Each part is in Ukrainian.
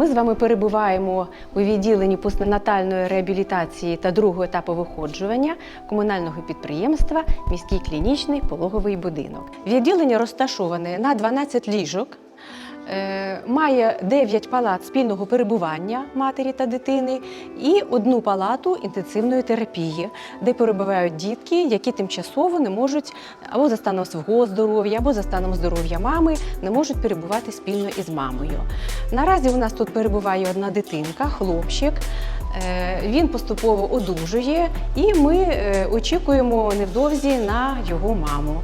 Ми з вами перебуваємо у відділенні постнатальної реабілітації та другого етапу виходжування комунального підприємства Міський клінічний пологовий будинок. Відділення розташоване на 12 ліжок. Е, Має 9 палат спільного перебування матері та дитини і одну палату інтенсивної терапії, де перебувають дітки, які тимчасово не можуть або за станом свого здоров'я, або за станом здоров'я мами не можуть перебувати спільно із мамою. Наразі у нас тут перебуває одна дитинка, хлопчик. Е, Він поступово одужує, і ми е, очікуємо невдовзі на його маму.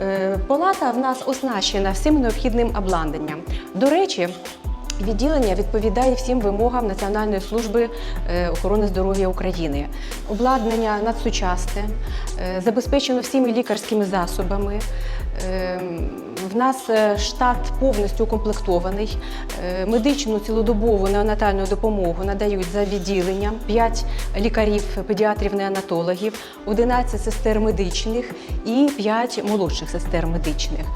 Е, Палата в нас оснащена всім необхідним обладнанням. До речі, Відділення відповідає всім вимогам Національної служби е, охорони здоров'я України. Обладнання надсучасне, е, забезпечено всіми лікарськими засобами. В нас е, штат повністю укомплектований. Е, Медичну цілодобову неонатальну допомогу надають за відділенням 5 лікарів, педіатрів, неонатологів, 11 сестер медичних і 5 молодших сестер медичних.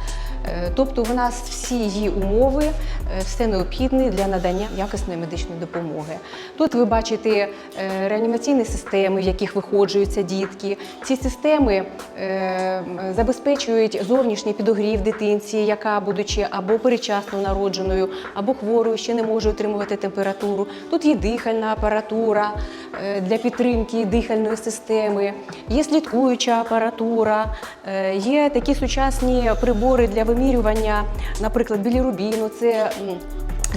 Е, Тобто в нас всі її умови, е, все необхідне для надання якісної медичної допомоги. Тут ви бачите е, реанімаційні системи, в яких виходжуються дітки. Ці системи забезпечують зовнішній підогрів дитинці, яка, будучи або перечасно народженою, або хворою, ще не може утримувати температуру. Тут є дихальна апаратура для підтримки дихальної системи, є слідкуюча апаратура, е, є такі сучасні прибори для вимірювання, наприклад, білірубіну. Це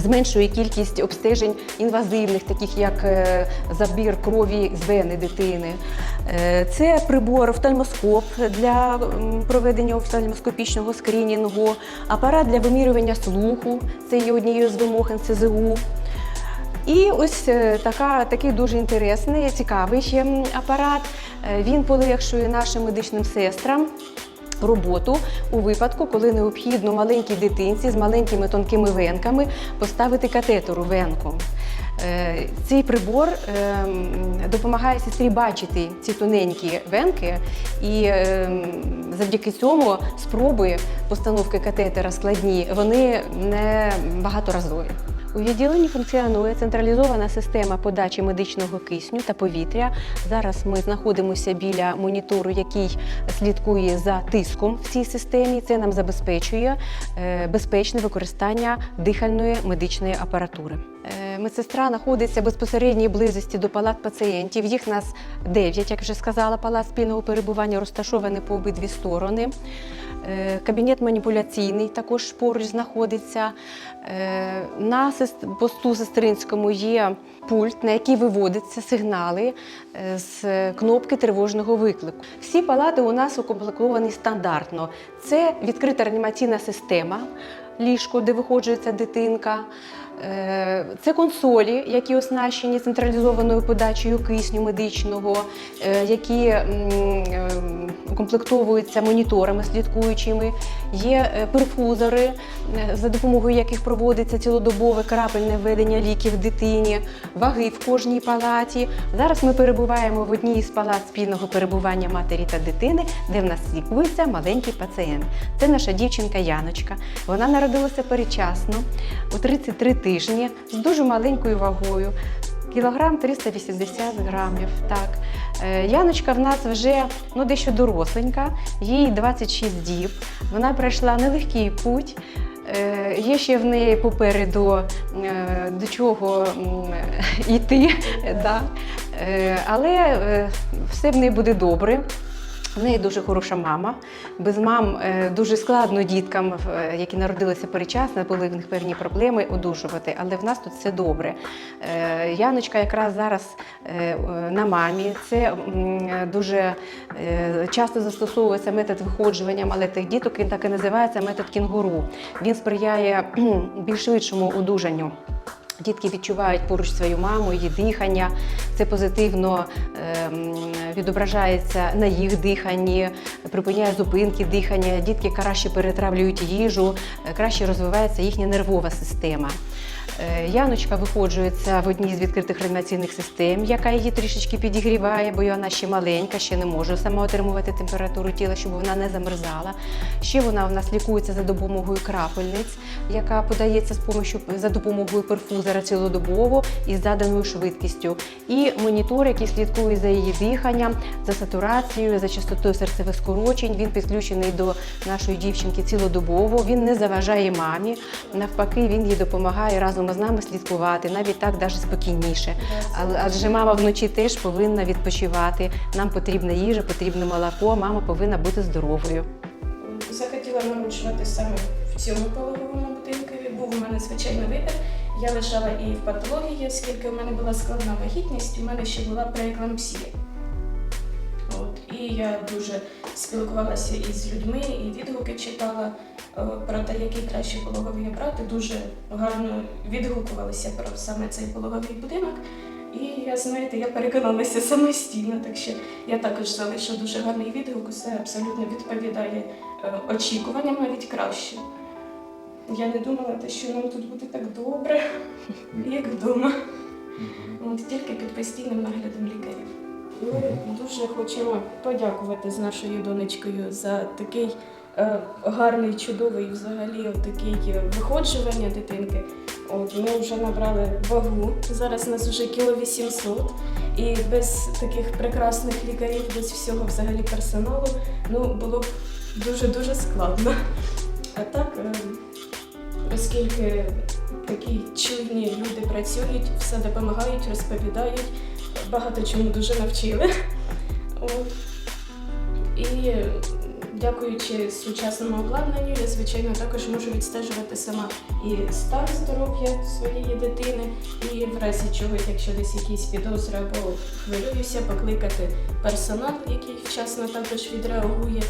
Зменшує кількість обстежень інвазивних, таких як е, забір крові з вени дитини. Е, Це прибор офтальмоскоп для проведення офтальмоскопічного скринінгу, апарат для вимірювання слуху, це є однією з вимог НСЗУ. І ось е, така, такий дуже інтересний, цікавий ще апарат. Е, Він полегшує нашим медичним сестрам. Роботу у випадку, коли необхідно маленькій дитинці з маленькими тонкими венками поставити катетер у венку. Е, Цей прибор е, допомагає сестрі бачити ці тоненькі венки, і е, завдяки цьому спроби постановки катетера складні, вони не багаторазові. У відділенні функціонує централізована система подачі медичного кисню та повітря. Зараз ми знаходимося біля монітору, який слідкує за тиском в цій системі. Це нам забезпечує е, безпечне використання дихальної медичної апаратури. Е, Медсестра знаходиться в безпосередній близості до палат пацієнтів. Їх нас 9, як вже сказала, палат спільного перебування розташований по обидві сторони. Е, Кабінет маніпуляційний також поруч знаходиться. Е, На посту сестринському є пульт, на який виводяться сигнали е, з кнопки тривожного виклику. Всі палати у нас укомплектовані стандартно. Це відкрита реанімаційна система, ліжко, де виходжується дитинка. Е, Це консолі, які оснащені централізованою подачею кисню медичного, е, які е, комплектовуються моніторами слідкуючими. Є е, перфузори, е, за допомогою яких проводиться цілодобове крапельне введення ліків дитині, ваги в кожній палаті. Зараз ми перебуваємо в одній із палат спільного перебування матері та дитини, де в нас лікується маленький пацієнт. Це наша дівчинка Яночка. Вона народилася передчасно у 33 тижні з дуже маленькою вагою. Кілограм 380 грамів. Так. Е, Яночка в нас вже ну, дещо доросленька, їй 26 діб. Вона пройшла нелегкий путь. Е, Є ще в неї попереду е, до чого йти. Да. Але все в неї буде добре. В неї дуже хороша мама. Без мам е, дуже складно діткам, е, які народилися передчасно, були в них певні проблеми одужувати, але в нас тут все добре. Е, Яночка якраз зараз на мамі. Це дуже часто застосовується метод виходжування малих діток, він так і називається метод кінгуру. Він сприяє більш швидшому одужанню. Дітки відчувають поруч свою маму, її дихання. Це позитивно ем, відображається на їх диханні, припиняє зупинки дихання. Дітки краще перетравлюють їжу, е, краще розвивається їхня нервова система. Е, Яночка виходжується в одній з відкритих реанімаційних систем, яка її трішечки підігріває, бо вона ще маленька, ще не може сама отримувати температуру тіла, щоб вона не замерзала. Ще вона в нас лікується за допомогою крапельниць, яка подається з помощю за допомогою перфузора цілодобово із заданою швидкістю. І монітор, який слідкує за її диханням, за сатурацією, за частотою серцевих скорочень. Він підключений до нашої дівчинки цілодобово. Він не заважає мамі. Навпаки, він їй допомагає разом із нами слідкувати, навіть так навіть спокійніше. Адже мама вночі теж повинна відпочивати. Нам потрібна їжа, потрібне молоко. Мама повинна бути здоровою. Захотіла народжувати саме в цьому пологовому будинкові. Був у мене звичайний вибір. Я лежала і в патології, оскільки в мене була складна вагітність, у мене ще була прееклампсія. От. І я дуже спілкувалася із людьми, і відгуки читала про те, який краще пологовий обрати. Дуже гарно відгукувалися про саме цей пологовий будинок. І я знаєте, я переконалася самостійно, так що я також залишу дуже гарний відгук. Усе абсолютно відповідає е, очікуванням, навіть краще. Я не думала, те, що нам тут буде так добре, як вдома. От тільки під постійним наглядом лікарів. Ми дуже хочемо подякувати з нашою донечкою за такий е, гарний, чудовий взагалі такий е, виходжування дитинки. От ми вже набрали вагу. Зараз нас вже кіло 800. І без таких прекрасних лікарів, без всього взагалі персоналу, ну було б дуже дуже складно. А так, е, оскільки такі чуйні люди працюють, все допомагають, розповідають, багато чому дуже навчили. От. І дякуючи сучасному обладнанню, я звичайно також можу відстежувати сама і стан здоров'я своєї дитини, і в разі чогось, якщо десь якісь підозри або хвилююся, покликати персонал, який вчасно також відреагує,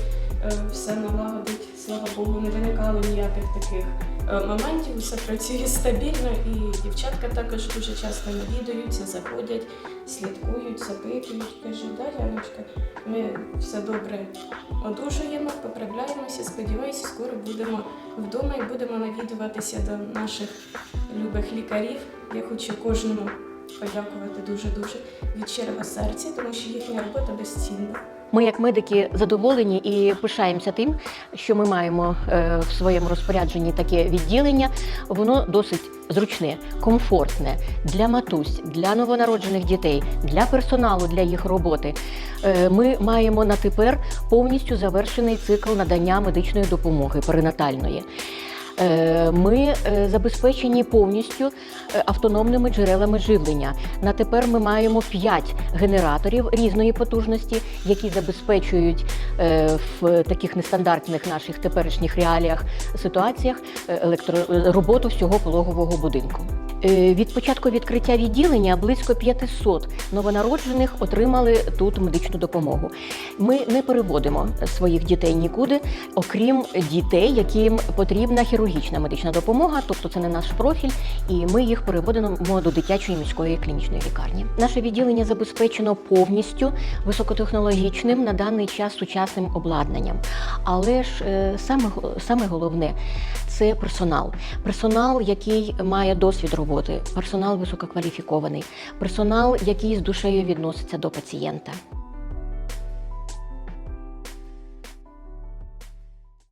е, все налагодить. Слава Богу, не виникало ніяких таких моментів, все працює стабільно, і дівчатка також дуже часто навідуються, заходять, слідкують, запитують, кажуть, да, Яночка, ми все добре одужуємо, поправляємося, сподіваюся, скоро будемо вдома і будемо навідуватися до наших любих лікарів. Я хочу кожному подякувати дуже-дуже від щирого серця, тому що їхня робота безцінна. Ми, як медики, задоволені і пишаємося тим, що ми маємо е, в своєму розпорядженні таке відділення. Воно досить зручне, комфортне для матусь, для новонароджених дітей, для персоналу, для їх роботи. Е, Ми маємо на тепер повністю завершений цикл надання медичної допомоги перинатальної. Е, Ми е, забезпечені повністю е, автономними джерелами живлення. На тепер ми маємо 5 генераторів різної потужності, які забезпечують в таких нестандартних наших теперішніх реаліях ситуаціях електро... роботу всього пологового будинку. Е, Від початку відкриття відділення близько 500 новонароджених отримали тут медичну допомогу. Ми не переводимо своїх дітей нікуди, окрім дітей, яким потрібна хірургічна медична допомога, тобто це не наш профіль, і ми їх переводимо до дитячої міської клінічної лікарні. Наше відділення забезпечено повністю високотехнологічним на даний час сучасним обладнанням. Але ж е, саме, саме головне це персонал. Персонал, який має досвід роботи, персонал висококваліфікований, персонал, який з душею відноситься до пацієнта.